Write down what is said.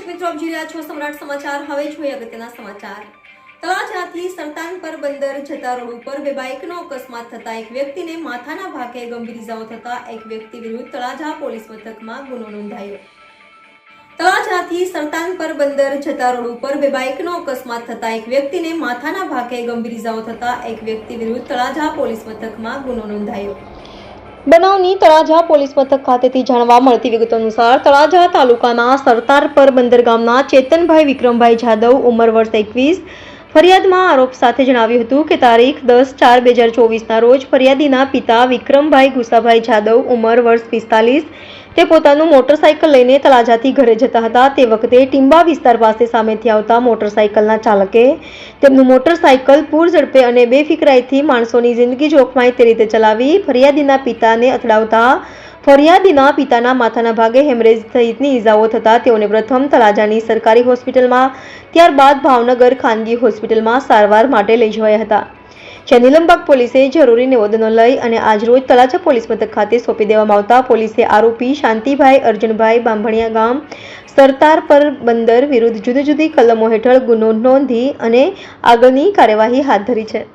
દર્શક મિત્રો, આપ જોઈ રહ્યા છો સમ્રાટ સમાચાર. હવે જોઈએ અગત્યના સમાચાર. તળાજાથી સરતાનપર બંદર જતા રોડ ઉપર બે બાઇકનો અકસ્માત થતા એક વ્યક્તિને માથાના ભાગે ગંભીર ઇજાઓ થતા એક વ્યક્તિ વિરુદ્ધ તળાજા પોલીસ મથકમાં ગુનો નોંધાયો. તળાજાથી સરતાન પર બંદર જતા રોડ ઉપર બે બાઇકનો અકસ્માત થતા એક વ્યક્તિને માથાના ભાગે ગંભીર ઇજાઓ થતા એક વ્યક્તિ વિરુદ્ધ તળાજા પોલીસ મથકમાં ગુનો નોંધાયો. બનાવની તળાજા પોલીસ મથક ખાતેથી જાણવા મળતી વિગતો અનુસાર તળાજા તાલુકાના સરતાર પર બંદર ગામના ચેતનભાઈ વિક્રમભાઈ જાદવ ઉંમર વર્ષ એકવીસ ફરિયાદમાં આરોપ સાથે જણાવ્યું હતું કે તારીખ દસ ચાર બે હજાર ચોવીસના રોજ ફરિયાદીના પિતા વિક્રમભાઈ ગુસાભાઈ જાદવ ઉંમર વર્ષ પિસ્તાલીસ, તે પોતાનું મોટરસાઇકલ લઈને તળાજાથી ઘરે જતા હતા. તે વખતે ટીંબા વિસ્તાર પાસે સામેથી આવતા મોટરસાઇકલના ચાલકે તેમનું મોટરસાયકલ પૂર ઝડપે અને બેફિકરાઈથી માણસોની જિંદગી જોખમાય તે રીતે ચલાવી ફરિયાદીના પિતાને અથડાવતા ફરિયાદીના પિતાના માથાના ભાગે હેમરેજ સહિતની ઈજાઓ થતાં તેઓને પ્રથમ તળાજાની સરકારી હોસ્પિટલમાં, ત્યારબાદ ભાવનગર ખાનગી હોસ્પિટલમાં સારવાર માટે લઈ જવાયા હતા. જ્યાં નીલમબાગ પોલીસે જરૂરી નિવેદનો લઈ અને આજરોજ તળાજા પોલીસ મથક ખાતે સોંપી દેવામાં આવતા પોલીસે આરોપી શાંતિભાઈ, અર્જુનભાઈ બાંભણિયા ગામ, સરતાર પર બંદર વિરુદ્ધ જુદી જુદી કલમો હેઠળ ગુનો નોંધી અને આગળની કાર્યવાહી હાથ ધરી છે.